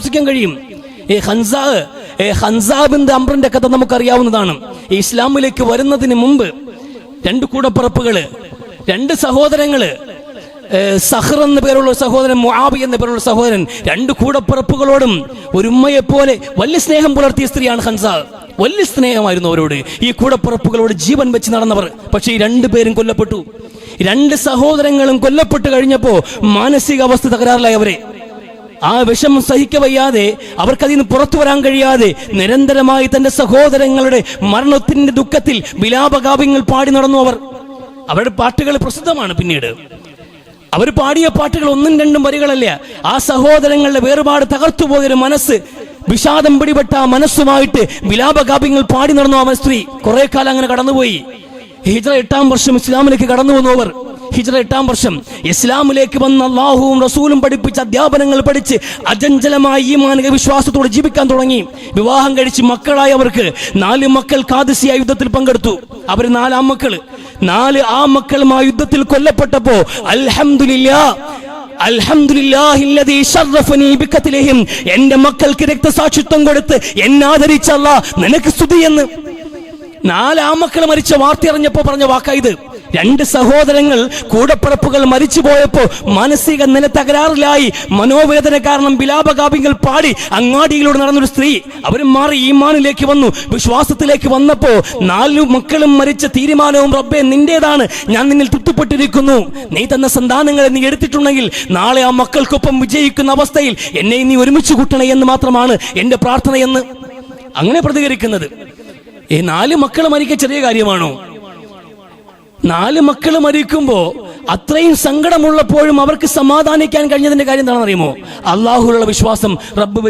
വിശ്വസിക്കാൻ കഴിയും. ഏ ഹൻസാ ഹൻസാബിന്റെ അമ്രന്റെ കഥ നമുക്കറിയാവുന്നതാണ്. ഈ ഇസ്ലാമിലേക്ക് വരുന്നതിന് മുമ്പ് രണ്ട് കൂടപ്പിറപ്പുകൾ രണ്ട് സഹോദരങ്ങൾ സഹർ എന്ന പേരുള്ള സഹോദരൻ മുആബി എന്ന പേരുള്ള സഹോദരൻ രണ്ട് കൂടപ്പിറപ്പുകളോടും ഒരു ഉമ്മയെ പോലെ വലിയ സ്നേഹം പുലർത്തിയ സ്ത്രീയാണ് ഹൻസാ വലിയ സ്നേഹമായിരുന്നു അവരോട്. ഈ കൂടപ്പിറപ്പുകളോട് ജീവൻ വെച്ച് നടന്നവർ. പക്ഷേ ഈ രണ്ടുപേരും കൊല്ലപ്പെട്ടു. രണ്ട് സഹോദരങ്ങളും കൊല്ലപ്പെട്ടു കഴിഞ്ഞപ്പോ മാനസികാവസ്ഥ തകരാറിലായി അവരെ. ആ വിഷമം സഹിക്കവയ്യാതെ അവർക്കതിൽ നിന്ന് പുറത്തു വരാൻ കഴിയാതെ നിരന്തരമായി തന്റെ സഹോദരങ്ങളുടെ മരണത്തിന്റെ ദുഃഖത്തിൽ വിലാപകാവ്യങ്ങൾ പാടി നടന്നു അവർ. അവരുടെ പാട്ടുകൾ പ്രസിദ്ധമാണ് പിന്നീട്. അവർ പാടിയ പാട്ടുകൾ ഒന്നും രണ്ടും വരികളല്ല. ആ സഹോദരങ്ങളുടെ വേറുപാട് തകർത്തു പോയൊരു മനസ്സ് വിഷാദം പിടിപെട്ട ആ മനസ്സുമായിട്ട് വിലാപകാവ്യങ്ങൾ പാടി നടന്നു അവൻ സ്ത്രീ. കുറെ കാലം അങ്ങനെ കടന്നുപോയി. ഹിജ്റ എട്ടാം വർഷം ഇസ്ലാമിലേക്ക് കടന്നു വന്നു അവർ. ഹിജ്റ എട്ടാം വർഷം. ഇസ്ലാമിലേക്ക് വന്ന അള്ളാഹുവും റസൂലും പഠിപ്പിച്ച അധ്യാപനങ്ങൾ പഠിച്ച് അജഞ്ചലമായി ഈ മാനക വിശ്വാസത്തോടെ ജീവിക്കാൻ തുടങ്ങി. വിവാഹം കഴിച്ച് മക്കളായി അവർക്ക് നാല് മക്കൾ കാദിസിയ യുദ്ധത്തിൽ പങ്കെടുത്തു. അവർ നാലാം മക്കൾ നാല് ആ മക്കളും ആ യുദ്ധത്തിൽ കൊല്ലപ്പെട്ടപ്പോ ബിഖത്ലിഹിം എന്റെ മക്കൾക്ക് രക്തസാക്ഷിത്വം കൊടുത്ത് എന്നെ ആദരിച്ചല്ല നിനക്ക് സ്തുതി എന്ന്. നാലാമക്കൾ മരിച്ച വാർത്ത അറിഞ്ഞപ്പോ പറഞ്ഞ വാക്കായത് രണ്ട് സഹോദരങ്ങൾ കൂടപ്പിറപ്പുകൾ മരിച്ചു പോയപ്പോൾ മാനസിക നില തകരാറിലായി. മനോവേദന കാരണം വിലാപകാവ്യങ്ങൾ പാടി അങ്ങാടിയിലൂടെ നടന്നൊരു സ്ത്രീ അവർ മാറി ഈമാനിലേക്ക് വന്നു. വിശ്വാസത്തിലേക്ക് വന്നപ്പോ നാലു മക്കളും മരിച്ച തീരുമാനവും റബ്ബെ നിന്റേതാണ്. ഞാൻ നിന്നിൽ തൃപ്തിപ്പെട്ടിരിക്കുന്നു നീ തന്ന സന്താനങ്ങളെ നീ എടുത്തിട്ടുണ്ടെങ്കിൽ നാളെ ആ മക്കൾക്കൊപ്പം വിജയിക്കുന്ന അവസ്ഥയിൽ എന്നെ നീ ഒരുമിച്ച് കൂട്ടണേ എന്ന് മാത്രമാണ് എന്റെ പ്രാർത്ഥനയെന്ന്. അങ്ങനെ പ്രതികരിക്കുന്നത്. ഈ നാല് മക്കൾ മരിക്ക ചെറിയ കാര്യമാണോ? നാല് മക്കൾ മരിക്കുമ്പോ അത്രയും സങ്കടമുള്ളപ്പോഴും അവർക്ക് സമാധാനിക്കാൻ കഴിഞ്ഞതിന്റെ കാര്യം എന്താണെന്ന് അറിയുമോ അള്ളാഹുലുള്ള വിശ്വാസം റബ്ബ്